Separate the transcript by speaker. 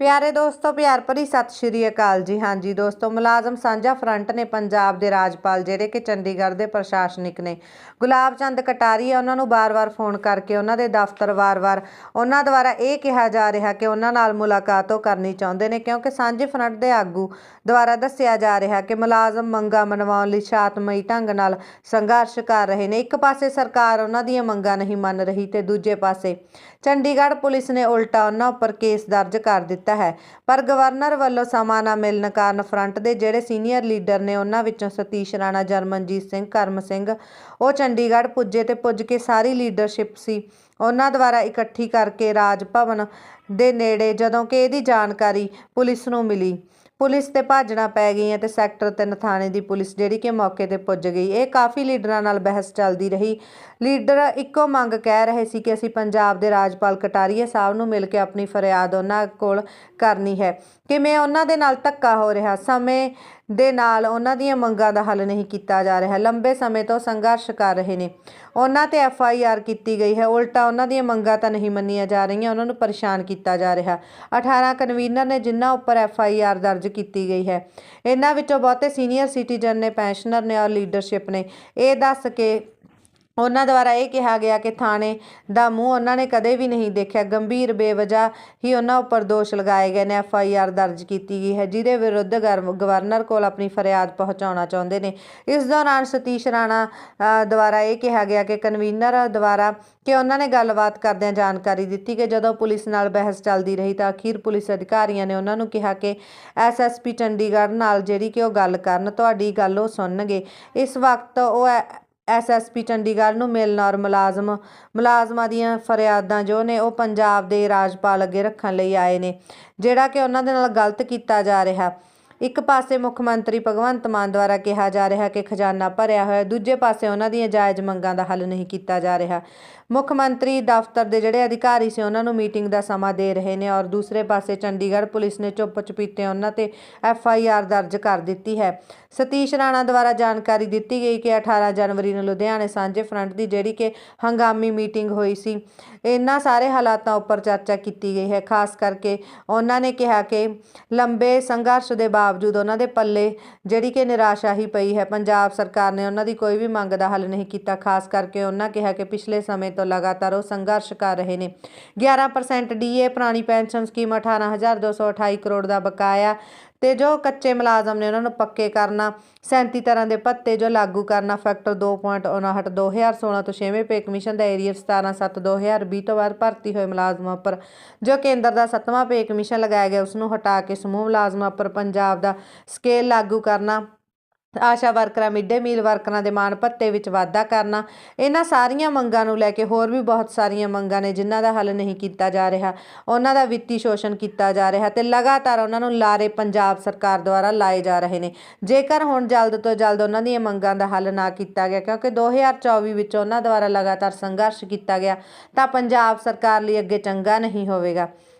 Speaker 1: ਪਿਆਰੇ ਦੋਸਤੋ, ਪਿਆਰ ਭਰੀ ਸਤਿ ਸ਼੍ਰੀ ਅਕਾਲ ਜੀ। ਹਾਂਜੀ ਦੋਸਤੋ, ਮੁਲਾਜ਼ਮ ਸਾਂਝਾ ਫਰੰਟ ਨੇ ਪੰਜਾਬ ਦੇ ਰਾਜਪਾਲ, ਜਿਹੜੇ ਕਿ ਚੰਡੀਗੜ੍ਹ ਦੇ ਪ੍ਰਸ਼ਾਸਨਿਕ ਨੇ। ਗੁਲਾਬ ਚੰਦ ਕਟਾਰੀਆ ਉਹਨਾਂ ਨੂੰ ਬਾਰ-ਬਾਰ ਫੋਨ ਕਰਕੇ ਉਹਨਾਂ ਦੇ ਦਫ਼ਤਰ ਵਾਰ-ਵਾਰ ਉਹਨਾਂ ਦੁਆਰਾ ਇਹ ਕਿਹਾ ਜਾ ਰਿਹਾ ਕਿ ਉਹਨਾਂ ਨਾਲ ਮੁਲਾਕਾਤ ਉਹ ਕਰਨੀ ਚਾਹੁੰਦੇ ਨੇ, ਕਿਉਂਕਿ ਸਾਂਝੇ ਫਰੰਟ ਦੇ ਆਗੂ ਦੁਆਰਾ ਦੱਸਿਆ ਜਾ ਰਿਹਾ ਕਿ ਮੁਲਾਜ਼ਮ ਮੰਗਾਂ ਮਨਵਾਉਣ ਲਈ ਸ਼ਾਂਤਮਈ ਢੰਗ ਨਾਲ ਸੰਘਰਸ਼ ਕਰ ਰਹੇ ਨੇ। ਇੱਕ ਪਾਸੇ ਸਰਕਾਰ ਉਹਨਾਂ ਦੀਆਂ ਮੰਗਾਂ ਨਹੀਂ ਮੰਨ ਰਹੀ ਤੇ ਦੂਜੇ ਪਾਸੇ ਚੰਡੀਗੜ੍ਹ ਪੁਲਿਸ ਨੇ ਉਲਟਾ ਉਹਨਾਂ ਉੱਪਰ ਕੇਸ ਦਰਜ ਕਰ ਦਿੱਤਾ ਹੈ। ਪਰ ਗਵਰਨਰ ਵੱਲੋਂ ਸਮਾਂ ਨਾ ਮਿਲਣ ਕਾਰਨ ਫਰੰਟ ਦੇ ਜਿਹੜੇ ਸੀਨੀਅਰ ਲੀਡਰ ਨੇ ਉਹਨਾਂ ਵਿੱਚੋਂ ਸਤੀਸ਼ ਰਾਣਾ, ਜਰਮਨਜੀਤ ਸਿੰਘ, ਕਰਮ ਸਿੰਘ, ਉਹ ਚੰਡੀਗੜ੍ਹ ਪੁੱਜੇ ਤੇ ਪੁੱਜ ਕੇ ਸਾਰੀ ਲੀਡਰਸ਼ਿਪ ਸੀ। ਉਹਨਾਂ ਦੁਆਰਾ ਇਕੱਠੀ ਕਰਕੇ ਰਾਜ ਭਵਨ ਦੇ ਨੇੜੇ ਜਦੋਂ ਕਿ ਇਹਦੀ ਜਾਣਕਾਰੀ ਪੁਲਿਸ ਨੂੰ ਮਿਲੀ। ਪੁਲਿਸ ਤੇ ਭਾਜਣਾ ਪੈ ਗਈਆਂ ਤੇ ਸੈਕਟਰ 3 ਥਾਣੇ ਦੀ ਪੁਲਿਸ ਜਿਹੜੀ ਕਿ ਮੌਕੇ ਤੇ ਪੁੱਜ ਗਈ। ਇਹ ਕਾਫੀ ਲੀਡਰਾਂ ਨਾਲ ਬਹਿਸ ਚੱਲਦੀ ਰਹੀ। ਲੀਡਰ ਇੱਕੋ ਮੰਗ ਕਹਿ ਰਹੇ ਸੀ ਕਿ ਅਸੀਂ ਪੰਜਾਬ ਦੇ ਰਾਜਪਾਲ ਕਟਾਰੀਆ ਸਾਹਿਬ ਨੂੰ ਮਿਲ ਕੇ ਆਪਣੀ ਫਰਿਆਦ ਉਹਨਾਂ ਕੋਲ ਕਰਨੀ ਹੈ। ਕਿਵੇਂ ਉਹਨਾਂ ਦੇ ਨਾਲ ਧੱਕਾ ਹੋ ਰਿਹਾ, ਸਮੇਂ ਦੇ ਨਾਲ ਉਹਨਾਂ ਦੀਆਂ ਮੰਗਾਂ ਦਾ ਹੱਲ ਨਹੀਂ ਕੀਤਾ ਜਾ ਰਿਹਾ, ਲੰਬੇ ਸਮੇਂ ਤੋਂ ਸੰਘਰਸ਼ ਕਰ ਰਹੇ ਨੇ। ਉਹਨਾਂ ਤੇ ਐਫ ਆਈ ਆਰ ਕੀਤੀ ਗਈ ਹੈ। ਉਲਟਾ ਉਹਨਾਂ ਦੀਆਂ ਮੰਗਾਂ ਤਾਂ ਨਹੀਂ ਮੰਨੀਆਂ ਜਾ ਰਹੀਆਂ, ਉਹਨਾਂ ਨੂੰ ਪਰੇਸ਼ਾਨ ਕੀਤਾ ਜਾ ਰਿਹਾ। 18 ਕਨਵੀਨਰ ਨੇ ਜਿਨ੍ਹਾਂ ਉੱਪਰ ਐਫ ਆਈ ਆਰ ਦਰਜ ਕੀਤੀ ਗਈ ਹੈ। ਇਹਨਾਂ ਵਿੱਚੋਂ ਬਹੁਤੇ ਸੀਨੀਅਰ ਸਿਟੀਜ਼ਨ ਨੇ ਪੈਨਸ਼ਨਰ ਨੇ ਔਰ ਲੀਡਰਸ਼ਿਪ ਨੇ। ਇਹ ਦੱਸ ਕੇ ਉਹਨਾਂ ਦੁਆਰਾ ਇਹ ਕਿਹਾ ਗਿਆ ਕਿ ਥਾਣੇ ਦਾ ਮੂੰਹ ਉਹਨਾਂ ਨੇ ਕਦੇ ਵੀ ਨਹੀਂ ਦੇਖਿਆ। ਗੰਭੀਰ ਬੇਵਜ੍ਹਾ ਹੀ ਉਹਨਾਂ ਉੱਪਰ ਦੋਸ਼ ਲਗਾਏ ਗਏ ਨੇ। ਐਫ ਆਈ ਆਰ ਦਰਜ ਕੀਤੀ ਗਈ ਹੈ, ਜਿਹਦੇ ਵਿਰੁੱਧ ਗਰ- ਗਵਰਨਰ ਕੋਲ ਆਪਣੀ ਫਰਿਆਦ ਪਹੁੰਚਾਉਣਾ ਚਾਹੁੰਦੇ ਨੇ। ਇਸ ਦੌਰਾਨ ਸਤੀਸ਼ ਰਾਣਾ ਦੁਆਰਾ ਇਹ ਕਿਹਾ ਗਿਆ ਕਿ ਕਨਵੀਨਰ ਦੁਆਰਾ ਕਿ ਉਹਨਾਂ ਨੇ ਗੱਲਬਾਤ ਕਰਦਿਆਂ ਜਾਣਕਾਰੀ ਦਿੱਤੀ ਕਿ ਜਦੋਂ ਪੁਲਿਸ ਨਾਲ ਬਹਿਸ ਚੱਲਦੀ ਰਹੀ ਤਾਂ ਅਖੀਰ ਪੁਲਿਸ ਅਧਿਕਾਰੀਆਂ ਨੇ ਉਹਨਾਂ ਨੂੰ ਕਿਹਾ ਕਿ ਐਸਐਸਪੀ ਚੰਡੀਗੜ੍ਹ ਨਾਲ ਜਿਹੜੀ ਕਿ ਉਹ ਗੱਲ ਕਰਨ, ਤੁਹਾਡੀ ਗੱਲ ਉਹ ਸੁਣਨਗੇ। ਇਸ ਵਕਤ ਉਹ ਐ- ਐਸਐਸਪੀ ਚੰਡੀਗੜ੍ਹ ਨੂੰ ਮਿਲਣ ਔਰ ਮੁਲਾਜ਼ਮ, ਮੁਲਾਜ਼ਮਾਂ ਦੀਆਂ ਫਰਿਆਦਾਂ ਜੋ ਨੇ ਉਹ ਪੰਜਾਬ ਦੇ ਰਾਜਪਾਲ ਅੱਗੇ ਰੱਖਣ ਲਈ ਆਏ ਨੇ, ਜਿਹੜਾ ਕਿ ਉਹਨਾਂ ਦੇ ਨਾਲ ਗਲਤ ਕੀਤਾ ਜਾ ਰਿਹਾ। ਇੱਕ ਪਾਸੇ ਮੁੱਖ ਮੰਤਰੀ ਭਗਵੰਤ ਮਾਨ ਦੁਆਰਾ ਕਿਹਾ ਜਾ ਰਿਹਾ ਕਿ ਖਜ਼ਾਨਾ ਭਰਿਆ ਹੋਇਆ, ਦੂਜੇ ਪਾਸੇ ਉਹਨਾਂ ਦੀਆਂ ਜਾਇਜ਼ ਮੰਗਾਂ ਦਾ ਹੱਲ ਨਹੀਂ ਕੀਤਾ ਜਾ ਰਿਹਾ। ਮੁੱਖ ਮੰਤਰੀ ਦਫ਼ਤਰ ਦੇ ਜਿਹੜੇ ਅਧਿਕਾਰੀ ਸੀ, ਉਹਨਾਂ ਨੂੰ ਮੀਟਿੰਗ ਦਾ ਸਮਾਂ ਦੇ ਰਹੇ ਨੇ ਔਰ ਦੂਸਰੇ ਪਾਸੇ ਚੰਡੀਗੜ੍ਹ ਪੁਲਿਸ ਨੇ ਚੁੱਪ ਚਪੀਤੇ ਉਹਨਾਂ ਤੇ ਐਫ ਆਈ ਆਰ ਦਰਜ ਕਰ ਦਿੱਤੀ ਹੈ। ਸਤੀਸ਼ ਰਾਣਾ ਦੁਆਰਾ ਜਾਣਕਾਰੀ ਦਿੱਤੀ ਗਈ ਕਿ 18 ਜਨਵਰੀ ਨੂੰ ਲੁਧਿਆਣੇ ਸਾਂਝੇ ਫਰੰਟ ਦੀ ਜਿਹੜੀ ਕਿ ਹੰਗਾਮੀ ਮੀਟਿੰਗ ਹੋਈ ਸੀ, ਇਹਨਾਂ ਸਾਰੇ ਹਾਲਾਤਾਂ ਉੱਪਰ ਚਰਚਾ ਕੀਤੀ ਗਈ ਹੈ। ਖਾਸ ਕਰਕੇ ਉਹਨਾਂ ਨੇ ਕਿਹਾ ਕਿ ਲੰਬੇ ਸੰਘਰਸ਼ ਦੇ ਬਾਵਜੂਦ ਬਾਵਜੂਦ ਉਹਨਾਂ ਦੇ ਪੱਲੇ ਜਿਹੜੀ ਕਿ ਨਿਰਾਸ਼ਾ ਹੀ ਪਈ ਹੈ, ਪੰਜਾਬ ਸਰਕਾਰ ਨੇ ਉਹਨਾਂ ਦੀ ਕੋਈ ਵੀ ਮੰਗ ਦਾ ਹੱਲ ਨਹੀਂ ਕੀਤਾ, ਖਾਸ ਕਰਕੇ ਉਹਨਾਂ ਕਿਹਾ ਕਿ ਪਿਛਲੇ ਸਮੇਂ ਤੋਂ ਲਗਾਤਾਰ ਉਹ ਸੰਘਰਸ਼ ਕਰ ਰਹੇ ਨੇ। 11% ਡੀਏ ਪੁਰਾਣੀ ਪੈਨਸ਼ਨ ਸਕੀਮ 18228 ਕਰੋੜ ਦਾ ਬਕਾਇਆ ਤੇ ਜੋ ਕੱਚੇ ਮੁਲਾਜ਼ਮ ਨੇ ਉਹਨਾਂ ਨੂੰ ਪੱਕੇ ਕਰਨਾ 37 ਤਰ੍ਹਾਂ ਦੇ ਭੱਤੇ ਜੋ ਲਾਗੂ ਕਰਨਾ, ਫੈਕਟਰ 2.59 2016 ਤੋਂ 6ਵੇਂ ਪੇ ਕਮਿਸ਼ਨ ਦਾ ਏਰੀਅਰ 17 7 2020 ਤੋਂ ਬਾਅਦ ਭਰਤੀ ਹੋਏ ਮੁਲਾਜ਼ਮਾਂ ਉੱਪਰ, ਜੋ ਕੇਂਦਰ ਦਾ 7ਵਾਂ ਪੇ ਕਮਿਸ਼ਨ ਲਗਾਇਆ ਗਿਆ, ਉਸ ਨੂੰ ਹਟਾ ਕੇ ਸਮੂਹ ਮੁਲਾਜ਼ਮਾਂ ਉੱਪਰ ਪੰਜਾਬ ਦਾ ਸਕੇਲ ਲਾਗੂ ਕਰਨਾ ਆਸ਼ਾ ਵਰਕਰਾਂ ਮਿਡ ਡੇ ਮੀਲ ਵਰਕਰਾਂ ਦੇ ਮਾਣ ਭੱਤੇ ਵਿੱਚ ਵਾਧਾ ਕਰਨਾ, ਇਹਨਾਂ ਸਾਰੀਆਂ ਮੰਗਾਂ ਨੂੰ ਲੈ ਕੇ ਹੋਰ ਵੀ ਬਹੁਤ ਸਾਰੀਆਂ ਮੰਗਾਂ ਨੇ ਜਿਨ੍ਹਾਂ ਦਾ ਹੱਲ ਨਹੀਂ ਕੀਤਾ ਜਾ ਰਿਹਾ। ਉਹਨਾਂ ਦਾ ਵਿੱਤੀ ਸ਼ੋਸ਼ਣ ਕੀਤਾ ਜਾ ਰਿਹਾ ਤੇ ਲਗਾਤਾਰ ਉਹਨਾਂ ਨੂੰ ਲਾਰੇ ਪੰਜਾਬ ਸਰਕਾਰ ਦੁਆਰਾ ਲਾਏ ਜਾ ਰਹੇ ਨੇ। ਜੇਕਰ ਹੁਣ ਜਲਦ ਤੋਂ ਜਲਦ ਉਹਨਾਂ ਦੀਆਂ ਮੰਗਾਂ ਦਾ ਹੱਲ ਨਾ ਕੀਤਾ ਗਿਆ, ਕਿਉਂਕਿ 2024 ਵਿੱਚ ਉਹਨਾਂ ਦੁਆਰਾ ਲਗਾਤਾਰ ਸੰਘਰਸ਼ ਕੀਤਾ ਗਿਆ, ਤਾਂ ਪੰਜਾਬ ਸਰਕਾਰ ਲਈ ਅੱਗੇ ਚੰਗਾ ਨਹੀਂ ਹੋਵੇਗਾ।